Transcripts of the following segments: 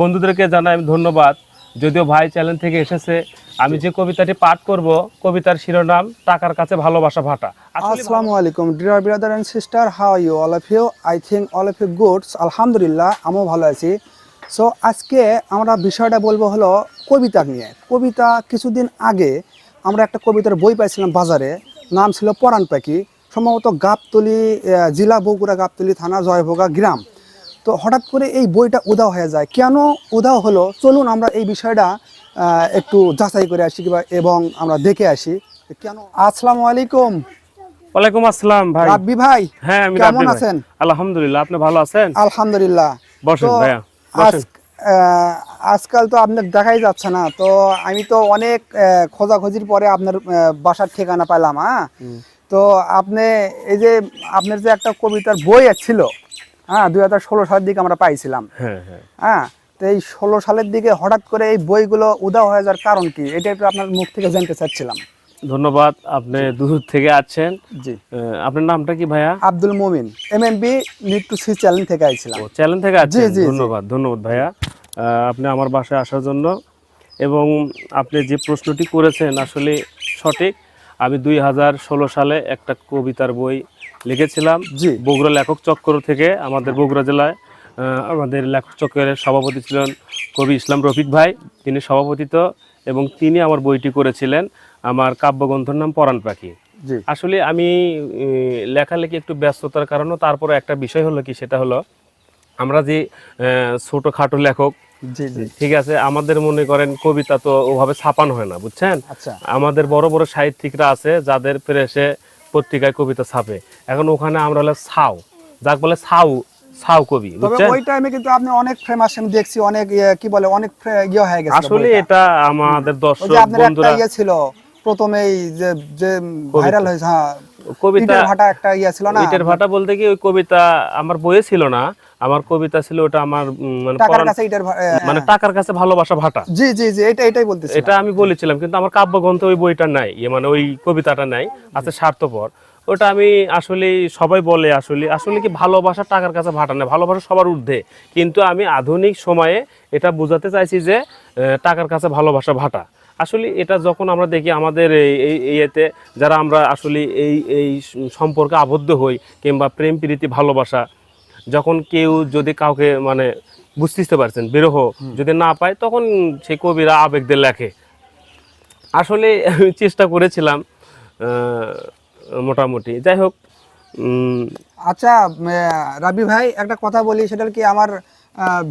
বন্ধুদেরকে জানাই আমি ধন্যবাদ। যদিও ভাই চ্যানেল থেকে এসেছে, আমি যে কবিতাটি পাঠ করব, কবিতার শিরোনাম, টাকার কাছে ভালোবাসা ভাটা। আসসালামু আলাইকুম dear brother and sister how you all of you I think all of you goods আলহামদুলিল্লাহ আমিও ভালো আছি। সো আজকে আমরা বিষয়টা বলব হলো কবিতা নিয়ে। কবিতা কিছুদিন আগে আমরা একটা কবিতার বই পাইছিলাম বাজারে, নাম ছিল পরাণ পাখি। সম্ভবত গাবতলি জেলা বগুড়া গাবতলি থানা জয়ভোগা গ্রাম। তো হঠাৎ করে এই বইটা উদাও হয়ে যায়। কেন উদাও হলো? চলুন আমরা এই বিষয়টা একটু যাচাই করে আসি কিংবা এবং আমরা দেখে আসি। কেন? আসসালামু আলাইকুম। ওয়ালাইকুম আসসালাম ভাই। রাব্বি ভাই হ্যাঁ আমি কেমন আছেন? আলহামদুলিল্লাহ আপনি ভালো আছেন? আলহামদুলিল্লাহ। বসেন ভাইয়া আজকাল তো আপনার দেখাই যাচ্ছে না। তো আমি তো অনেক খোঁজাখুঁজির পরে আপনার বাসার ঠিকানা পেলাম হ্যাঁ? তো আপনি এই যে আপনার যে একটা কবিতার বই ছিল হ্যাঁ দুই হাজার ষোলো সালের দিকে আমরা পাইছিলাম। হ্যাঁ হ্যাঁ। হ্যাঁ তো এই ষোলো সালের দিকে হঠাৎ করে এই বইগুলো উদাও হয়ে যাওয়ার কারণ কি? এটা একটু আপনার মুখ থেকে জানতে চাচ্ছিলাম। ধন্যবাদ আপনি দূর থেকে আছেন। জি। আপনার নামটা কি ভাইয়া? আব্দুল মুমিন এম নিটু সি চ্যানেল থেকে আইছিলাম। চ্যানেল থেকে আছেন। ধন্যবাদ ধন্যবাদ ভাইয়া। আপনি আমার বাসায় আসার জন্য এবং আপনি যে প্রশ্নটি করেছেন আসলে সঠিক। আমি দুই হাজার ষোলো সালে একটা কবিতার বই লিখেছিলাম জি। বগুড়া লেখক চক্র থেকে আমাদের বগুড়া জেলায় আমাদের লেখক চক্রের সভাপতি ছিলেন কবি ইসলাম রফিক ভাই। তিনি সভাপতিত্ব এবং তিনি আমার বইটি করেছিলেন। আমার কাব্যগ্রন্থের নাম পরাণ পাখি। আসলে আমি লেখালেখি একটু ব্যস্ততার কারণে তারপরে একটা বিষয় হলো কি সেটা হলো আমরা যে ছোটখাটো লেখক ঠিক আছে আমাদের মনে করেন কবিতা তো ওভাবে ছাপানো হয় না বুঝছেন? আচ্ছা। আমাদের বড় বড় সাহিত্যিকরা আছে যাদের প্রেসে পত্রিকায় কবিতা ছাপে। এখন ওখানে আমরা হলো ছাও। যাক বলে ছাউ ছাউ কবি বুঝছেন? ওই টাইমে কিন্তু আপনি অনেক ফেমাস আমি দেখছি অনেক কি বলে অনেক ইয়ে হয়ে গেছে আসলে এটা আমাদের দর্শক বন্ধুরা ইয়ে যে যে ভাইরাল হয়েছে হ্যাঁ কবিতা ভাটা একটা ইয়ে ছিল না? ইটের ভাটা বলতে কি ওই কবিতা আমার বইয়ে ছিল না। আমার কবিতা ছিল ওটা আমার মানে টাকার কাছে ইটের মানে টাকার কাছে ভালোবাসা ভাটা। জি জি জি এটা এটাই বলতেছি এটা আমি বলেছিলাম কিন্তু আমার কাব্যগ্রন্থ ওই বইটা নাই। ইয়ে মানে ওই কবিতাটা নাই আছে স্বার্থপর। ওটা আমি আসলে সবাই বলে আসলে আসলে কি ভালোবাসা টাকার কাছে ভাটা না ভালোবাসা সবার ঊর্ধ্বে। কিন্তু আমি আধুনিক সময়ে এটা বোঝাতে চাইছি যে টাকার কাছে ভালোবাসা ভাটা। আসলে এটা যখন আমরা দেখি আমাদের এই এতে যারা আমরা আসলে এই এই সম্পর্কে আবদ্ধ হই কিংবা প্রেম প্রীতি ভালোবাসা যখন কেউ যদি কাউকে মানে বুঝতে পারছেন বিরহ যদি না পায় তখন সেই কবিরা আবেগ দিয়ে লেখে। আসলে আমি চেষ্টা করেছিলাম মোটামুটি। যাই হোক আচ্ছা রাবি ভাই একটা কথা বলি সেটা কি আমার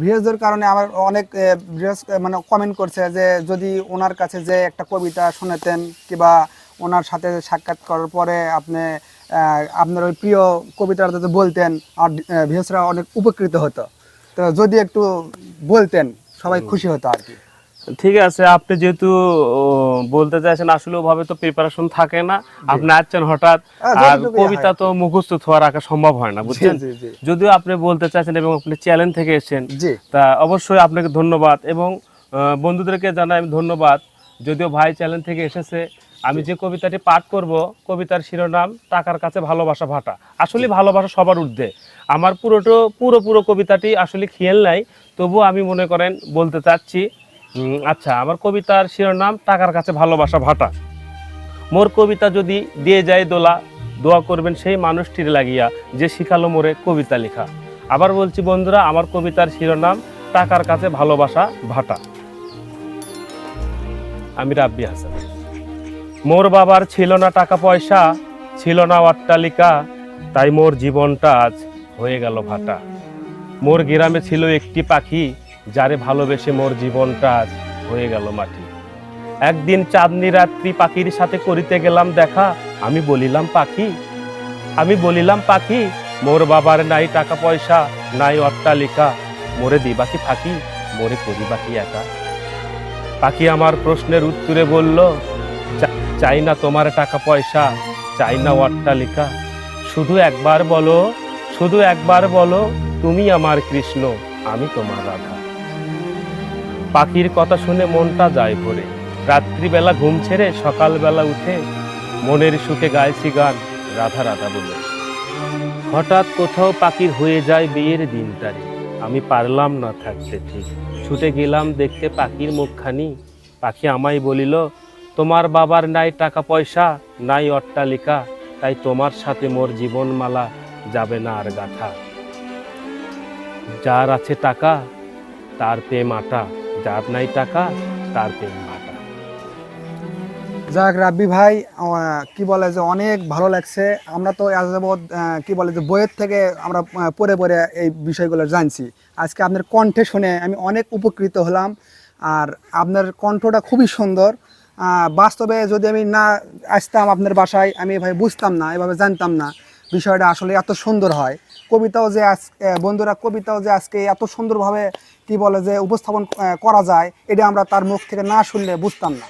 ভিউজের কারণে আমার অনেক মানে কমেন্ট করছে যে যদি ওনার কাছে যে একটা কবিতা শুনেতেন কিংবা ওনার সাথে সাক্ষাৎ করার পরে আপনি আপনার ওই প্রিয় কবিতাটা যদি বলতেন আর ভিউজরা অনেক উপকৃত হতো। তো যদি একটু বলতেন সবাই খুশি হতো আর কি। ঠিক আছে আপনি যেহেতু বলতে চাইছেন আসলে ওভাবে তো প্রিপারেশন থাকে না। আপনি আসছেন হঠাৎ হ্যাঁ, আর কবিতা তো মুখস্থ থোয়া রাখা সম্ভব হয় না বুঝছেন। যদিও আপনি বলতে চাইছেন এবং আপনি চ্যালেঞ্জ থেকে এসেছেন তা অবশ্যই আপনাকে ধন্যবাদ এবং বন্ধুদেরকে জানাই আমি ধন্যবাদ। যদিও ভাই চ্যানেল থেকে এসেছে আমি যে কবিতাটি পাঠ করব কবিতার শিরোনাম টাকার কাছে ভালোবাসা ভাটা। আসলে ভালোবাসা সবার ঊর্ধ্বে। আমার পুরোটো পুরো পুরো কবিতাটি আসলে খেয়াল নাই তবুও আমি মনে করেন বলতে চাচ্ছি আচ্ছা আমার কবিতার শিরোনাম, টাকার কাছে ভালোবাসা ভাটা। মোর কবিতা যদি দিয়ে যায় দোলা, দোয়া করবেন সেই মানুষটির লাগিয়া যে শিখালো মোরে কবিতা লেখা। আবার বলছি, বন্ধুরা, আমার কবিতার শিরোনাম, টাকার কাছে ভালোবাসা ভাটা। আমি রাব্বি হাসান। মোর বাবার ছিল না টাকা পয়সা, ছিল না অট্টালিকা, তাই মোর জীবনটা আজ হয়ে গেল ভাটা। মোর গ্রামে ছিল একটি পাখি যারে ভালোবেসে মোর জীবনটা আজ হয়ে গেল মাটি। একদিন চাঁদনি রাত্রি পাখির সাথে করিতে গেলাম দেখা, আমি বলিলাম, পাখি, আমি বলিলাম, পাখি, মোর বাবার নাই টাকা পয়সা, নাই অট্টালিকা, মোরে দিবা কি ফাঁকি, মোরে করিবা কি একা? পাখি আমার প্রশ্নের উত্তরে বলল চাই না তোমার টাকা পয়সা, চাই না অট্টালিকা। শুধু একবার বলো, শুধু একবার বলো, তুমি আমার কৃষ্ণ, আমি তোমার রাধা। পাখির কথা শুনে মনটা যায় ভরে। রাত্রিবেলা ঘুম ছেড়ে সকালবেলা উঠে মনের সুখে গাইছি গান, রাধা রাধা বলে। হঠাৎ কোথাও পাখির হয়ে যায় বিয়ের দিনটারে। আমি পারলাম না থাকতে ঠিক। ছুটে গেলাম দেখতে পাখির মুখখানি। পাখি আমায় বলিল, তোমার বাবার নাই টাকা পয়সা, নাই অট্টালিকা, তাই তোমার সাথে মোর জীবনমালা যাবে না আর গাথা। যার আছে টাকা, তার প্রেম আটা। যার নাই টাকা, তার ভাটা যাক রাব্বি ভাই কি বলে যে অনেক ভালো লাগছে। আমরা তো যাবৎ কি বলে যে বইয়ের থেকে আমরা পড়ে পড়ে এই বিষয়গুলো জানছি। আজকে আপনার কণ্ঠে শুনে আমি অনেক উপকৃত হলাম। আর আপনার কণ্ঠটা খুবই সুন্দর। বাস্তবে যদি আমি না আসতাম আপনার বাসায়, আমি এভাবে বুঝতাম না, এভাবে জানতাম না। বিষয়টা আসলে এত সুন্দর হয়। কবিতাও যে আজ বন্ধুরা কবিতাও যে আজকে এত সুন্দরভাবে কি বলে যে উপস্থাপন করা যায়, এটা আমরা তার মুখ থেকে না শুনলে বুঝতাম না।